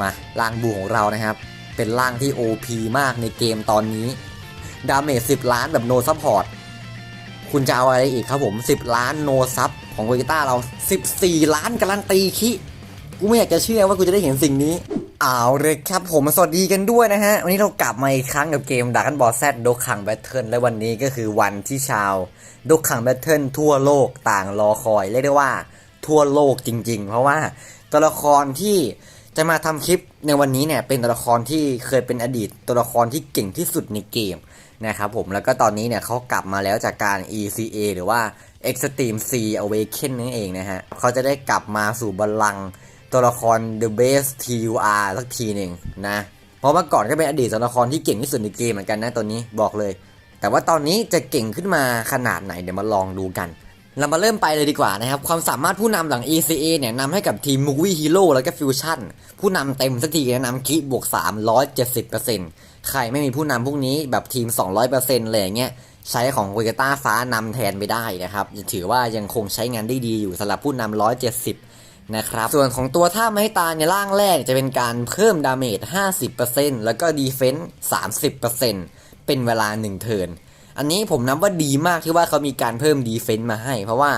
มาล่างบูของเรานะครับ เป็นล่างที่ OP มากในเกมตอนนี้ ดาเมจ10 ล้านแบบโนซัพพอร์ตคุณจะเอาอะไรอีกครับผม 10 ล้านโนซับของโวกิต้าเรา 14 ล้านการันตีคิกูไม่อยากจะเชื่อว่ากูจะได้เห็นสิ่งนี้เอาเลยครับผมสวัสดีกันด้วยนะฮะ วันนี้เรากลับมาอีกครั้งกับเกมดักกันบอสแซดดกขังแบทเทิลและวันนี้ก็คือวันที่ชาวดกขังแบทเทิลทั่วโลกต่างรอคอย เรียกได้ว่าทั่วโลกจริง ๆ เพราะว่าตัวละครที่ จะมาทำคลิปในวันนี้เนี่ยเป็นตัวละครที่เคยเป็นอดีตตัวละครที่เก่งที่สุดในเกมนะครับผมแล้วก็ตอนนี้เนี่ยเขากลับมาแล้วจากการ ECA หรือว่า Extreme C Awaken นั่นเองนะฮะเขาจะได้กลับมาสู่บัลลังก์ตัวละคร The Best TUR สักทีหนึ่งนะเพราะเมื่อก่อนก็เป็นอดีตตัวละครที่เก่งที่สุดในเกมเหมือนกันนะตัวนี้บอกเลย แต่ว่าตอนนี้จะเก่งขึ้นมาขนาดไหนเดี๋ยวมาลองดูกัน เรามาเริ่มไปเลยดีกว่านะครับ ความสามารถผู้นำหลัง ECA เนี่ยนำให้กับทีม Movie Hero แล้วก็ Fusion ผู้นำเต็มสักทีนะนำคิบวก 370%ใครไม่มีผู้นำพวกนี้แบบทีม 200%เลยอย่างเงี้ยใช้ของโ o เกต้าฟ้านำแทนไปได้นะครับ ถือว่ายังคงใช้งานได้ดีอยู่สำหรับผู้นำ170 นะครับ ส่วนของตัวท่าไม้ตาในร่างแรกจะเป็นการเพิ่มดาเมจ 50%แล้วก็ดีเฟนส์30%เป็นเวลา 1 เทิร์น อันนี้ผมนับว่าดีมากที่ว่าเขามีการเพิ่มดีเฟนต์มาให้ เพราะว่า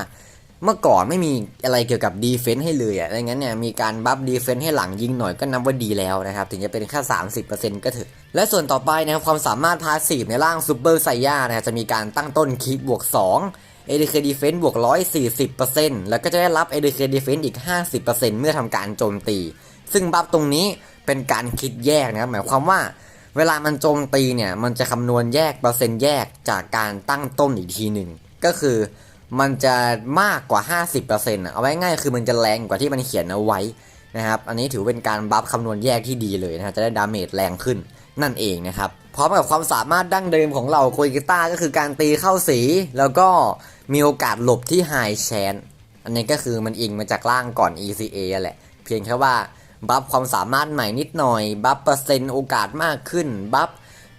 เมื่อก่อนไม่มีอะไรเกี่ยวกับดีเฟนต์ให้เลยอะ่ะดังนั้นเนี่ยมีการบัฟดีเฟนต์ให้หลังยิงหน่อยก็นับว่าดีแล้วนะครับ ถึงจะเป็นแค่ 30%ก็เถอะ และส่วนต่อไปนะครับความสามารถพาสีฟในร่างซูเปอร์ไซย่านะครับจะมีการตั้งต้นคีบวก2 ADK Defense บวก 140%แล้วก็จะได้รับ ADK Defense อีก 50%เมื่อทำการโจมตี ซึ่งบัฟตรงนี้เป็นการคิดแยกนะครับหมายความว่า เวลามันโจมตีเนี่ย มันจะคำนวณแยกเปอร์เซ็นต์แยกจากการตั้งต้นอีกทีหนึ่ง ก็คือมันจะมากกว่า 50%อะเอาไว้ง่ายคือมันจะแรงกว่าที่มันเขียนเอาไว้นะครับ อันนี้ถือเป็นการบัฟคำนวณแยกที่ดีเลยนะจะได้ดาเมจแรงขึ้นนั่นเองนะครับ พร้อมกับความสามารถดั้งเดิมของเราโคยกิต้าก็คือการตีเข้าสี แล้วก็มีโอกาสหลบที่ไฮแชนอันนี้ก็คือมันอิงมาจากล่างก่อน ECA แหละ เพียงแค่ว่า บัฟความสามารถใหม่นิดหน่อย บัฟเปอร์เซ็นต์โอกาสมากขึ้น บัฟ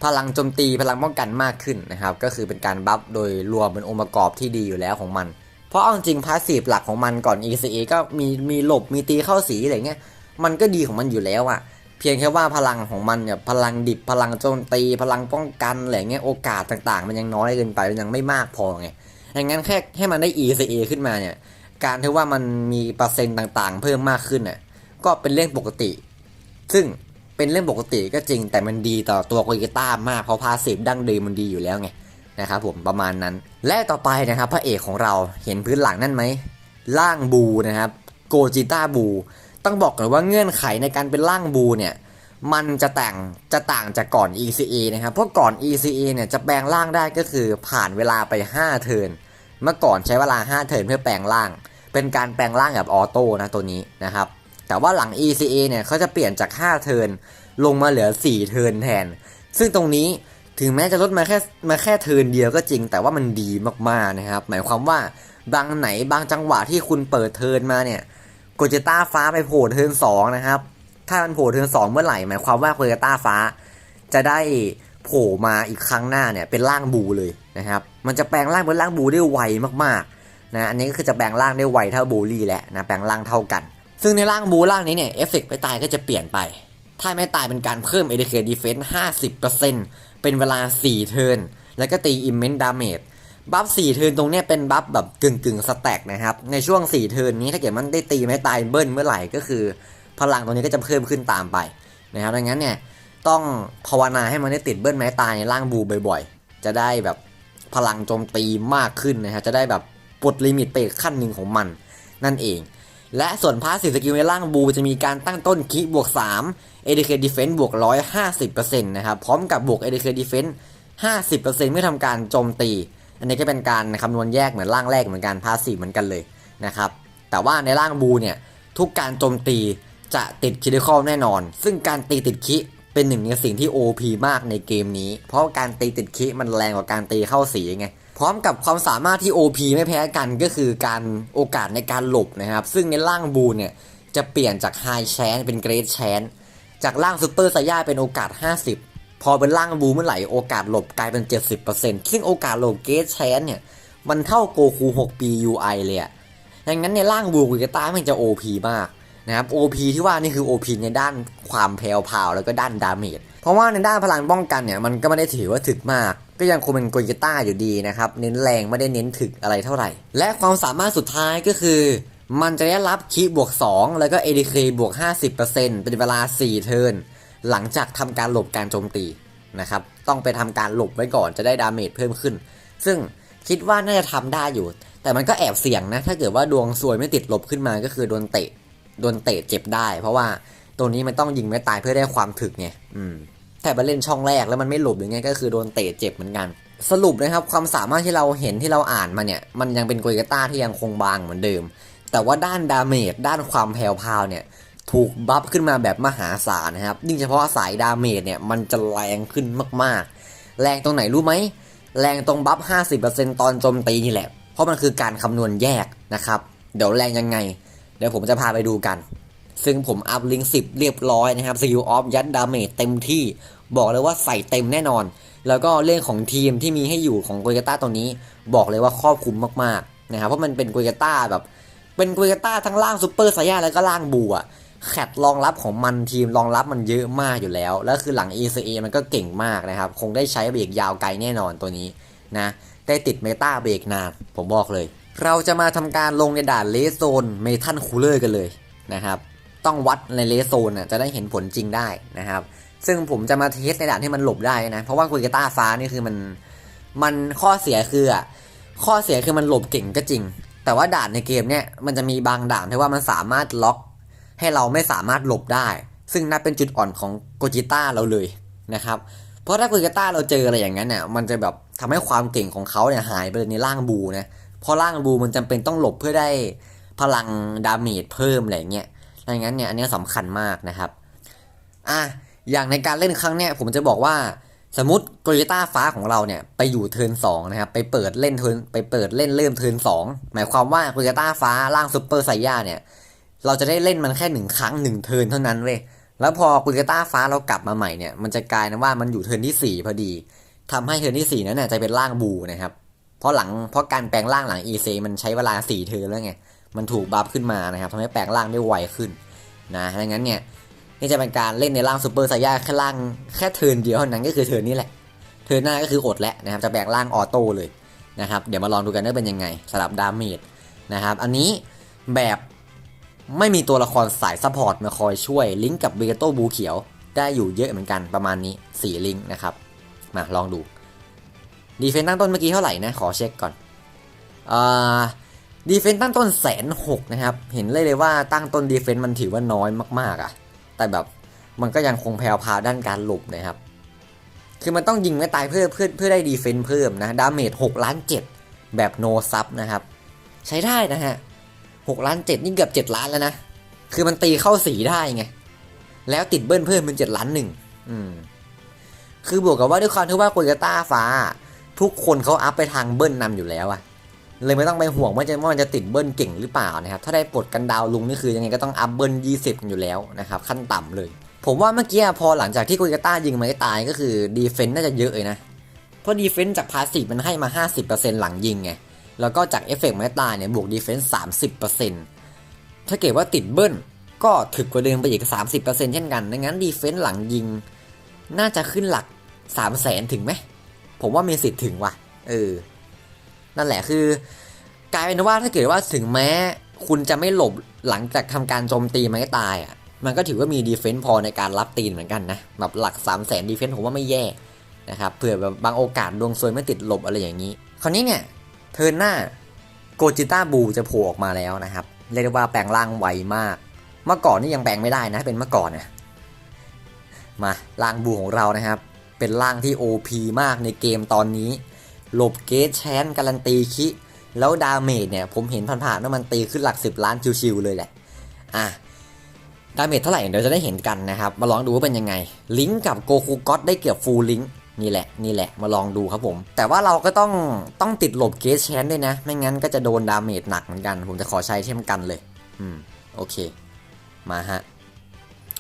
พลังโจมตีพลังป้องกันมากขึ้นนะครับ ก็คือเป็นการบัฟโดยรวมเป็นองค์ประกอบที่ดีอยู่แล้วของมัน เพราะเอาจริงพาสซีฟหลักของมันก่อน ECA ก็มีมีหลบมีตีเข้าสีอะไรเงี้ย มันก็ดีของมันอยู่แล้วอะเพียงแค่ว่าพลังของมันเนี่ยพลังดิบพลังโจมตี พลังป้องกันอะไรเงี้ยโอกาสต่างๆ มันยังน้อยเกินไปมันยังไม่มากพอไงดังนั้นแค่ให้มันได้ ECA ขึ้นมาเนี่ยการที่ว่ามันมีเปอร์เซ็นต์ต่างๆ เพิ่มมากขึ้นน่ะ ก็เป็นเรื่องปกติ ซึ่งเป็นเรื่องปกติก็จริง แต่มันดีต่อตัวโกยต้ามากเพราะพาสีดั้งเดิมมันดีอยู่แล้วไงนะครับผมประมาณนั้น และต่อไปนะครับพระเอกของเราเห็นพื้นหลังนั่นไหมล่างบูนะครับโกจิต้าบู ต้องบอกก่อนว่าเงื่อนไขในการเป็นล่างบูเนี่ยมันจะแต่งจะต่างจากก่อน ECA นะครับ เพราะก่อน ECA เนี่ยจะแปลงร่างได้ก็คือผ่านเวลาไป 5 เทิร์น เมื่อก่อนใช้เวลา 5 เทิร์นเพื่อแปลงร่าง เป็นการแปลงร่างแบบออโต้นะตัวนี้นะครับ แต่ว่าหลัง ECA เนี่ยเขาจะเปลี่ยนจาก 5 เทิร์นลงมาเหลือ 4 เทิร์นแทน ซึ่งตรงนี้ถึงแม้จะลดมาแค่มาแค่เทิร์นเดียวก็จริง แต่ว่ามันดีมากๆนะครับ หมายความว่าบางไหนบางจังหวะที่คุณเปิดเทิร์นมาเนี่ยโกเจต้าฟ้าไปโผล่เทิร์นสองนะครับ ถ้ามันโผล่เทิร์นสองเมื่อไหร่หมายความว่าโกเจต้าฟ้า จะได้โผล่มาอีกครั้งหน้าเนี่ยเป็นร่างบูเลยนะครับ มันจะแปลงร่างเป็นร่างบูได้ไวมากๆนะ อันนี้ก็คือจะแปลงร่างได้ไวเท่าบูลลี่แหละนะ แปลงร่างเท่ากัน ซึ่งในร่างบูร่างนี้เนี่ยเอฟเฟกไม่ตายก็จะเปลี่ยนไป ถ้าไม่ตายเป็นการเพิ่ม ADK Defense 50%เป็นเวลา4เทิร์นแล้วก็ตี Immense Damage บัฟ4เทิร์นตรงเนี้ยเป็นบัฟแบบกึ่งกึ่งสแต็กนะครับ ในช่วง4เทิร์นนี้ถ้าเกิดมันได้ตีไม่ตายเบิ้ลเมื่อไหร่ก็คือ พลังตรงนี้ก็จะเพิ่มขึ้นตามไปนะครับดังนั้นเนี่ยต้องภาวนาให้มันได้ติดเบิ้ลไม้ตายในร่างบูบ่อยๆ จะได้แบบพลังโจมตีมากขึ้นนะครับจะได้แบบปลดลิมิตไปขั้นหนึ่งของมันนั่นเอง และส่วนพาสซีฟสกิลในร่างบูจะมีการตั้งต้นคิบวก3 ADK Defense บวก 150%นะครับพร้อมกับบวก ADK Defense 50%เมื่อทำการโจมตี อันนี้ก็เป็นการคำนวณแยกเหมือนร่างแรกเหมือนกันพาสซีฟเหมือนกันเลยนะครับแต่ว่าในร่างบูเนี่ยทุกการโจมตีจะติดคิดิคอลแน่นอน ซึ่งการตีติดคิเป็นหนึ่งในสิ่งที่ OP มากในเกมนี้ เพราะการตีติดคิมันแรงกว่าการตีเข้าสีไง พร้อมกับความสามารถที่ OP ไม่แพ้กันก็คือการโอกาสในการหลบนะครับ ซึ่งในร่างบูเนี่ยจะเปลี่ยนจาก High Chance เป็น Great Chance จากร่างซูเปอร์ไซย่าเป็นโอกาส 50 พอเป็นร่างบูเมื่อไหร่โอกาสหลบกลายเป็น 70%ซึ่งโอกาสหลบ Great Chance เนี่ยมันเท่าโกคู 6 ปี UI เลยอะดังนั้นในร่างบูกุยกต้ามันจะ OP มากนะครับ OP ที่ว่านี่คือ OP ในด้านความแพรวพาวแล้วก็ด้านดาเมจ เพราะว่าในด้านพลังป้องกันเนี่ยมันก็ไม่ได้ถือว่าถึกมาก ก็ยังคงเป็นโกจิต้าอยู่ดีนะครับ เน้นแรงไม่ได้เน้นถึกอะไรเท่าไหร่ และความสามารถสุดท้ายก็คือ มันจะได้รับคีบวก 2 แล้วก็ ADK บวก 50%เป็นเวลา 4 เทิร์นหลังจากทำการหลบการโจมตีนะครับ ต้องไปทำการหลบไว้ก่อนจะได้ดาเมจเพิ่มขึ้น ซึ่งคิดว่าน่าจะทำได้อยู่ แต่มันก็แอบเสี่ยงนะ ถ้าเกิดว่าดวงซวยไม่ติดหลบขึ้นมาก็คือโดนเตะ โดนเตะเจ็บได้ เพราะว่าตัวนี้มันต้องยิงไม่ตายเพื่อได้ความถึกไง อืม แต่ไปเล่นช่องแรกแล้วมันไม่หลบหรือไงก็คือโดนเตะเจ็บเหมือนกัน สรุปนะครับความสามารถที่เราเห็นที่เราอ่านมาเนี่ย มันยังเป็นโกยกาต้าที่ยังคงบางเหมือนเดิม แต่ว่าด้านดาเมจด้านความแผ่วพาวเนี่ยถูกบัฟขึ้นมาแบบมหาศาลนะครับยิ่งเฉพาะสายดาเมจเนี่ยมันจะแรงขึ้นมากๆ แรงตรงไหนรู้ไหม แรงตรงบัฟ 50%ตอนโจมตีนี่แหละ เพราะมันคือการคำนวณแยกนะครับ เดี๋ยวแรงยังไง เดี๋ยวผมจะพาไปดูกัน ซึ่งผมอัพลิงก์10 เรียบร้อยนะครับซิลออฟยัดดาเมจเต็มที่ บอกเลยว่าใส่เต็มแน่นอน แล้วก็เรื่องของทีมที่มีให้อยู่ของโกยาต้าตัวนี้ บอกเลยว่าครอบคลุมมากๆนะครับเพราะมันเป็นโกยาต้าแบบ เป็นโกยาต้าทั้งล่างซูเปอร์ไซย่าแล้วก็ล่างบูอะแคดรองรับของมันทีมรองรับมันเยอะมากอยู่แล้ว แล้วคือหลัง ECA มันก็เก่งมากนะครับ คงได้ใช้เบรกยาวไกลแน่นอนตัวนี้นะได้ติดเมตาเบรกนานผมบอกเลย เราจะมาทำการลงในด่านเลสโซนเมทัลคูลเลอร์กันเลยนะครับ ต้องวัดในเลสโซนน่ะจะได้เห็นผลจริงได้นะครับ ซึ่งผมจะมาเทสในด่านที่มันหลบได้นะ เพราะว่าคุยกาต้าฟ้านี่คือมันมันข้อเสียคืออะข้อเสียคือมันหลบเก่งก็จริง แต่ว่าด่านในเกมเนี่ยมันจะมีบางด่านที่ว่ามันสามารถล็อก ให้เราไม่สามารถหลบได้ ซึ่งนั่นเป็นจุดอ่อนของโกจิต้าเราเลยนะครับเพราะถ้าโกจิต้าเราเจออะไรอย่างนั้นเนี่ยมันจะแบบทำให้ความเก่งของเขาเนี่ยหายไปเลยในร่างบูนะเพราะร่างบูมันจำเป็นต้องหลบเพื่อได้พลังดาเมจเพิ่มอะไรเงี้ยดังนั้นเนี่ยอันนี้สำคัญมากนะครับอะ อย่างในการเล่นครั้งเนี้ยผมจะบอกว่าสมมติโกโยต้าฟ้าของเราเนี่ยไปอยู่เทิร์นสองนะครับไปเปิดเล่นเทิร์นไปเปิดเล่นเริ่มเทิร์นสองหมายความว่าโกโยต้าฟ้าล่างซูเปอร์ไซย่าเนี่ยเราจะได้เล่นมันแค่หนึ่งครั้งหนึ่งเทิร์นเท่านั้นเว้ยแล้วพอโกโยต้าฟ้าเรากลับมาใหม่เนี่ยมันจะกลายนะว่ามันอยู่เทิร์นที่สี่พอดีทำให้เทิร์นที่สี่นั้นเนี่ยจะเป็นร่างบูนะครับเพราะหลังเพราะการแปลงร่างหลัง EC มันใช้เวลาสี่เทิร์นแล้วไงมันถูกบัฟขึ้นมานะครับทำให้แปลงร่างได้ไวขึ้นนะดังนั้นเนี่ย นี่จะเป็นการเล่นในร่างซูเปอร์ไซย่าแค่ร่างแค่เทิร์นเดียวเท่านั้นก็คือเทิร์นนี้แหละ เทิร์นหน้าก็คืออดแล้วนะครับจะแบ่งร่างออโต้เลยนะครับเดี๋ยวมาลองดูกันว่าเป็นยังไงสำหรับดาเมจนะครับอันนี้แบบไม่มีตัวละครสายซัพพอร์ตมาคอยช่วย ลิงก์กับเวกโตบูเขียว ได้อยู่เยอะเหมือนกันประมาณนี้ 4 ลิงก์นะครับ มาลองดูดีเฟนต์ตั้งต้นเมื่อกี้เท่าไหร่นะ ขอเช็คก่อนอ่าดีเฟนต์ตั้งต้นแสนหกนะครับ เห็นเลยเลยว่าตั้งต้นดีเฟนต์มันถือว่าน้อยมากๆอะ่ะ แต่แบบมันก็ยังคงแพรวพาด้านการหลบนะครับ คือมันต้องยิงไม่ตายเพื่อเพื่อเพื่อได้ดีเฟนต์เพิ่มนะ ดาเมจ6ล้าน7แบบโนซับนะครับ ใช้ได้นะฮะ6ล้าน7นี่เกือบ 7 ล้านแล้วนะ คือมันตีเข้าสีได้ไง แล้วติดเบิ้ลเพิ่มเป็น 7 ล้านหนึ่งอืม คือบวกกับว่าด้วยความที่ว่าโกโยต้าฟ้า ทุกคนเขาอัพไปทางเบิ้ลนำอยู่แล้วอะ เลยไม่ต้องไปห่วงว่าจะว่ามันจะติดเบิ้ลเก่งหรือเปล่านะครับ ถ้าได้ปลดกันดาวลุงนี่คือยังไงก็ต้องอัพเบิ้ล20 กันอยู่แล้วนะครับ ขั้นต่ำเลย ผมว่าเมื่อกี้พอหลังจากที่โกโยต้ายิงไม่ตายก็คือดีเฟนต์น่าจะเยอะเลยนะ เพราะดีเฟนต์จากพาสซีฟมันให้มา 50%หลังยิงไง แล้วก็จากเอฟเฟกต์ไม่ตายเนี่ยบวกดีเฟนต์30%ถ้าเกิดว่าติดเบิ้ลก็ถึกกว่าเดิมไปอีก 30%เช่นกันดังนั้นดีเฟนต์หลังยิง น่าจะขึ้นหลัก 3 0 0แสนถึงไหมผมว่ามีสิทธิ์ถึงว่ะเออ นั่นแหละคือกลายเป็นว่าถ้าเกิดว่าถึงแม้คุณจะไม่หลบหลังจากทำการโจมตีไม่ตายอะมันก็ถือว่ามีดีเฟนต์พอในการรับตีนเหมือนกันนะแบบหลัก 3 0 0แสนดีเฟนต์ผมว่าไม่แย่นะครับเผื่อแบบบางโอกาสดวงซวยไม่ติดหลบอะไรอย่างนี้ คราวนี้เนี่ยเทิร์นหน้าโกจิต้าบูจะโผล่ออกมาแล้วนะครับเรียกว่าแปลงร่างไวมาก เมื่อก่อนนี่ยังแปลงไม่ได้นะเป็นเมื่อก่อนนะมาร่างบูของเรานะครับ เป็นร่างที่ OP มากในเกมตอนนี้ หลบเกตแชนการันตีคิ แล้วดาเมจเนี่ย ผมเห็นผ่านๆว่ามันตีขึ้นหลัก 10 ล้านชิวๆเลยแหละ อะ ดาเมจเท่าไหร่เดี๋ยวจะได้เห็นกันนะครับ มาลองดูว่าเป็นยังไง ลิงก์กับโกคูก็อตได้เกือบฟูลลิงก์นี่แหละนี่แหละมาลองดูครับผม แต่ว่าเราก็ต้องต้องติดหลบเกสแชนด้วยนะ ไม่งั้นก็จะโดนดาเมจหนักเหมือนกัน ผมจะขอใช้เช่นกันเลย อืมโอเค มาฮะ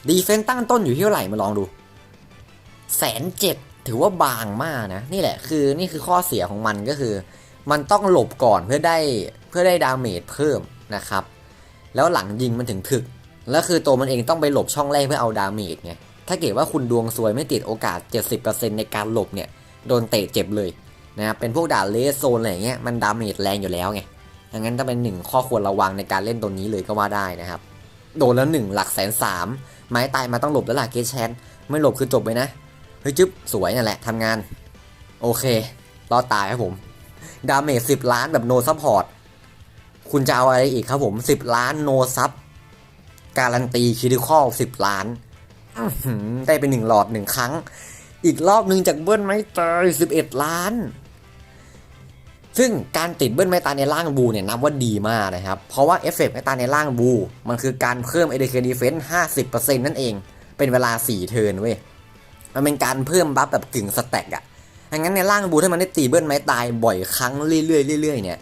ดีเฟนต์ตั้งต้นอยู่ที่เท่าไหร่มาลองดูแสนเจ็ด ถือว่าบางมากนะ นี่แหละคือนี่คือข้อเสียของมันก็คือ มันต้องหลบก่อนเพื่อได้เพื่อได้ดาเมจเพิ่มนะครับ แล้วหลังยิงมันถึงถึก แล้วคือตัวมันเองต้องไปหลบช่องแรกเพื่อเอาดาเมจไงถ้าเกิดว่าคุณดวงซวยไม่ติดโอกาส 70%ในการหลบเนี่ยโดนเตะเจ็บเลยนะครับเป็นพวกด่าเลสโซนอะไรเงี้ยมันดาเมจแรงอยู่แล้วไงดังนั้นต้องเป็นหนึ่งข้อควรระวังในการเล่นตัวนี้เลยก็ว่าได้นะครับ โดนแล้วหนึ่งหลักแสนสามไม้ตายมาต้องหลบแล้วล่ะเกชแชนไม่หลบคือจบไปนะ ฮ้ยจึ๊บสวยนั่นแหละทำงาน โอเครอดตายครับผม ดาเมจสิบล้านแบบโนซัพพอร์ตคุณจะเอาอะไรอีกครับผมสิบล้านโนซับการันตีคิดิคอลสิบล้านได้ไปหนึ่งหลอดหนึ่งครั้ง อีกรอบหนึ่งจากเบิ้ลไม้ตายสิบเอ็ดล้าน ซึ่งการติดเบิ้ลไม้ตายในร่างบูเนี่ยนับว่าดีมากนะครับ เพราะว่าเอฟเฟกต์ไม้ตายในร่างบู มันคือการเพิ่ม ADK Defense 50%นั่นเอง เป็นเวลา4เทิร์นเว้ย มันเป็นการเพิ่มบัฟแบบกึ่งสแต็กอะดังนั้นในร่างบูถ้ามันได้ตีเบิ้ลไม้ตายบ่อยครั้งเรื่อยๆเรื่อยๆเนี่ย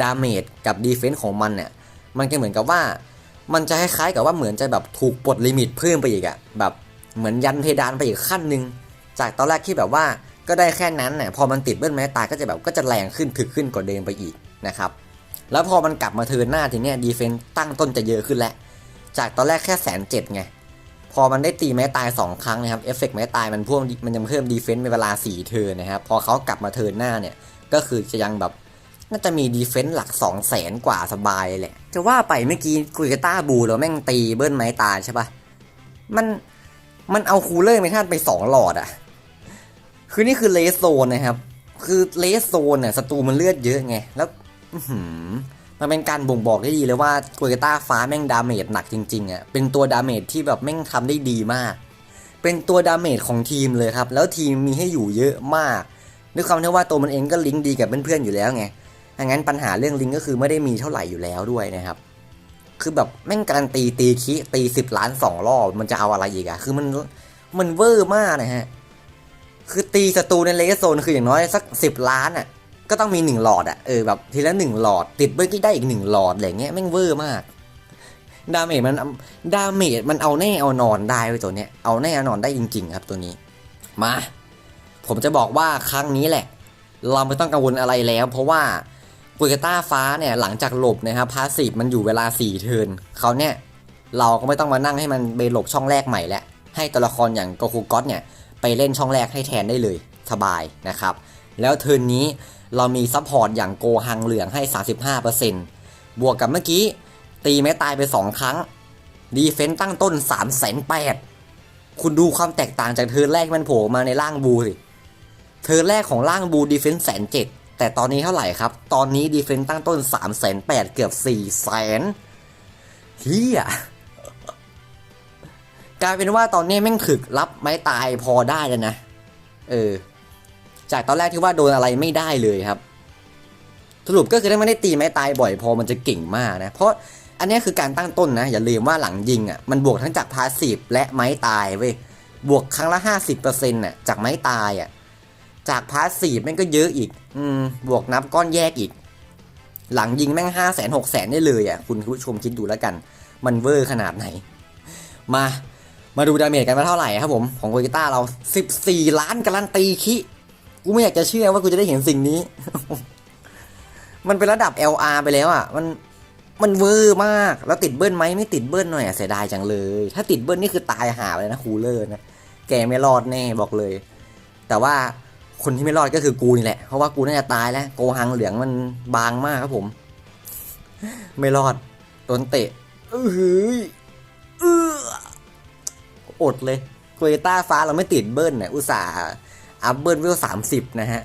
ดาเมจกับดีเฟนส์ของมันเนี่ยมันก็เหมือนกับว่า มันจะคล้ายๆกับว่าเหมือนจะแบบถูกปลดลิมิตเพิ่มไปอีกอะแบบเหมือนยันเพดานไปอีกขั้นหนึ่งจากตอนแรกที่แบบว่าก็ได้แค่นั้นเนี่ยพอมันติดเบิ้ลไม้ตายก็จะแบบก็จะแรงขึ้นถึกขึ้นกว่าเดิมไปอีกนะครับแล้วพอมันกลับมาเทินหน้าทีเนี้ยดีเฟนต์ตั้งต้นจะเยอะขึ้นแล้วจากตอนแรกแค่แสนเจ็ดไง พอมันได้ตีไม้ตาย 2 ครั้งนะครับเอฟเฟกต์ไม้ตายมันพ่วงมันจะเพิ่มดีเฟนต์เป็นเวลา 4 เทิร์นนะครับ พอเขากลับมาเทิร์นหน้าเนี่ย ก็คือจะยังแบบน่าจะมีดีเฟนต์หลัก 2 0 0แสนกว่าสบายเลยแหละ จะว่าไปเมื่อกี้กุยกต้าบูแล้วแม่งตีเบิ้ลไม้ตายใช่ปะมันมันเอาคูลเลอร์ไม่ท่านไป 2 หลอดอะคือนี่คือเลสโซนนะครับ คือเลสโซนเนี่ยศัตรูมันเลือดเยอะไงแล้ว อื้อหือ มันเป็นการบ่งบอกได้ดีเลยว่าโกเกต้าฟ้าแม่งดาเมจหนักจริงๆอะเป็นตัวดาเมจที่แบบแม่งทำได้ดีมาก เป็นตัวดาเมจของทีมเลยครับ แล้วทีมมีให้อยู่เยอะมากด้วยความที่ว่าตัวมันเองก็ลิงก์ดีกับเพื่อนๆอยู่แล้วไงดังนั้นปัญหาเรื่องลิงก์ก็คือไม่ได้มีเท่าไหร่อยู่แล้วด้วยนะครับ คือแบบแม่งการันตีตีคิตีสิบล้านสองรอบมันจะเอาอะไรอีกอะคือมันมันเวอร์มากนะฮะคือตีศัตรูในเลสโซนคืออย่างน้อยสักสิบล้านอะ ก็ต้องมีหนึ่งหลอดอะเออแบบทีละหนึ่งหลอด ติดเบิ้ลก็ได้อีกหนึ่งหลอดอะไรเงี้ยแม่งเวอร์มากดาเมจมันดาเมจมันเอาแน่เอานอนได้ไว้ยตัวเนี้ยเอาแน่เอานอนได้จริง ๆ ครับตัวนี้ มา ผมจะบอกว่าครั้งนี้แหละ เราไม่ต้องกังวลอะไรแล้ว เพราะว่ากุยกต้าฟ้าเนี่ยหลังจากหลบนะครับพาสซีฟมันอยู่เวลา4เทิร์นเขาเนี่ยเราก็ไม่ต้องมานั่งให้มันไปหลบช่องแรกใหม่แล้วให้ตัวละครอย่างโกคูก็อตเนี่ยไปเล่นช่องแรกให้แทนได้เลยสบายนะครับ แล้วเทิร์นนี้ เรามีซัพพอร์ตอย่างโกหังเหลืองให้ 35%บวกกับเมื่อกี้ ตีแม้ตายไป 2 ครั้ง ดีเฟนต์ตั้งต้น 3 8 0 0 0คุณดูความแตกต่างจากเทิร์นแรกที่มันโผล่มาในร่างบูสิเทิร์นแรกของร่างบูดีเฟนต์แสนเจ็ดแต่ตอนนี้เท่าไหร่ครับ ตอนนี้ดีเฟนต์ตั้งต้น 3 8 0 0 0เกือบ4 0 0 0 0 0เฮียกลายเป็นว่าตอนนี้แม่งถึกรับไม้ตายพอได้แล้วนะ เออ จากตอนแรกที่ว่าโดนอะไรไม่ได้เลยครับ สรุปก็คือถ้าไม่ได้ตีไม้ตายบ่อยพอมันจะเก่งมากนะ เพราะอันนี้คือการตั้งต้นนะ อย่าลืมว่าหลังยิงอะมันบวกทั้งจากพาสีฟและไม้ตายเว้ยบวกครั้งละ 50%น่ะจากไม้ตายอะจากพาสีฟแม่งก็เยอะอีก อืมบวกนับก้อนแยกอีก หลังยิงแม่งห้าแสนหกแสนได้เลยอะคุณผู้ชมคิดดูแล้วกัน มันเวอร์ขนาดไหน มามาดูดาเมจกันว่าเท่าไหร่ครับผม ของโกกิต้าเรา 14 ล้านการันตีคิ กูไม่อยากจะเชื่อว่ากูจะได้เห็นสิ่งนี้ มันเป็นระดับ LR ไปแล้วอะ มัน มันเวอร์มาก แล้วติดเบิ้ลไหมไม่ติดเบิ้ลหน่อยอะเสียดายจังเลย ถ้าติดเบิ้ลนี่คือตายหาไปเลยนะคูลเลอร์นะ แกไม่รอดแน่บอกเลย แต่ว่าคนที่ไม่รอดก็คือกูนี่แหละ เพราะว่ากูน่าจะตายแล้ว โกหังเหลืองมันบางมากครับผม ไม่รอดโดนเตะเอ้ยเอออดเลยโกเยต้าฟ้าเราไม่ติดเบิ้ลเนี่ยอุตส่าห์ อัพเบิ้ลเวลสามสิบนะฮะ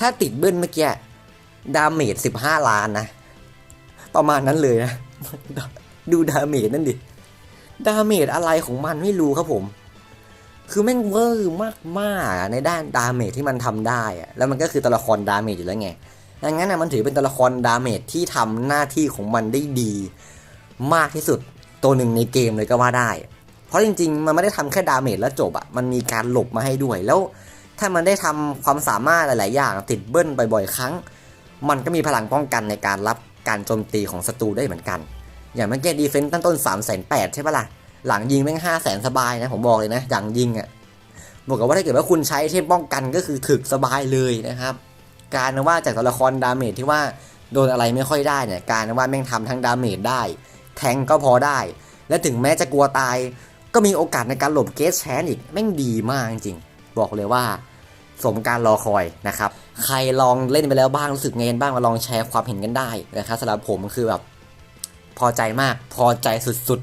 ถ้าติดเบิ้ลเมื่อกี้ ดาเมจสิบห้าล้านนะ ประมาณนั้นเลยนะ ดูดาเมจนั่นดิ ดาเมจอะไรของมันไม่รู้ครับผม คือแม่งเวอร์มากๆในด้านดาเมจที่มันทำได้อะแล้วมันก็คือตัวละครดาเมจอยู่แล้วไงดังนั้นนะมันถือเป็นตัวละครดาเมจที่ทำหน้าที่ของมันได้ดี มากที่สุดตัวหนึ่งในเกมเลยก็ว่าได้ เพราะจริงๆ มันไม่ได้ทำแค่ดาเมจแล้วจบอะมันมีการหลบมาให้ด้วย แล้ว ถ้ามันได้ทำความสามารถหลาย ๆ อย่างติดเบิ้ลบ่อย ๆ ครั้ง มันก็มีพลังป้องกันในการรับการโจมตีของศัตรูได้เหมือนกัน อย่างเมื่อกี้ดีเฟนต์ตั้งต้น3 8 0 0 0ใช่ปะล่ะ หลังยิงแม่งห้าแสนสบายนะ ผมบอกเลยนะ อย่างยิงอะ่ะบอกกับว่าถ้าเกิดว่าคุณใช้เทพป้องกันก็คือถึกสบายเลยนะครับ การว่าจากตัวละครดาเมจที่ว่าโดนอะไรไม่ค่อยได้เนี่ย การว่าแม่งทำทั้งดาเมจได้ แทงก็พอได้ และถึงแม้จะกลัวตาย ก็มีโอกาสในการหลบเกสแชนอีกแม่งดีมากจริงๆ บอกเลยว่า สมการรอคอยนะครับ ใครลองเล่นไปแล้วบ้างรู้สึกไงกันบ้างมาลองแชร์ความเห็นกันได้นะครับสำหรับผมคือแบบพอใจมากพอใจสุด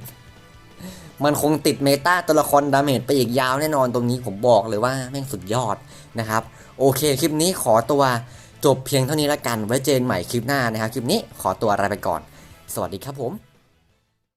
ๆ มันคงติดเมตาตัวละครดาเมจไปอีกยาวแน่นอนตรงนี้ผมบอกเลยว่าแม่งสุดยอดนะครับ โอเคคลิปนี้ขอตัวจบเพียงเท่านี้ละกันไว้เจอกันใหม่คลิปหน้านะครับ คลิปนี้ขอตัวลาไปก่อน สวัสดีครับผม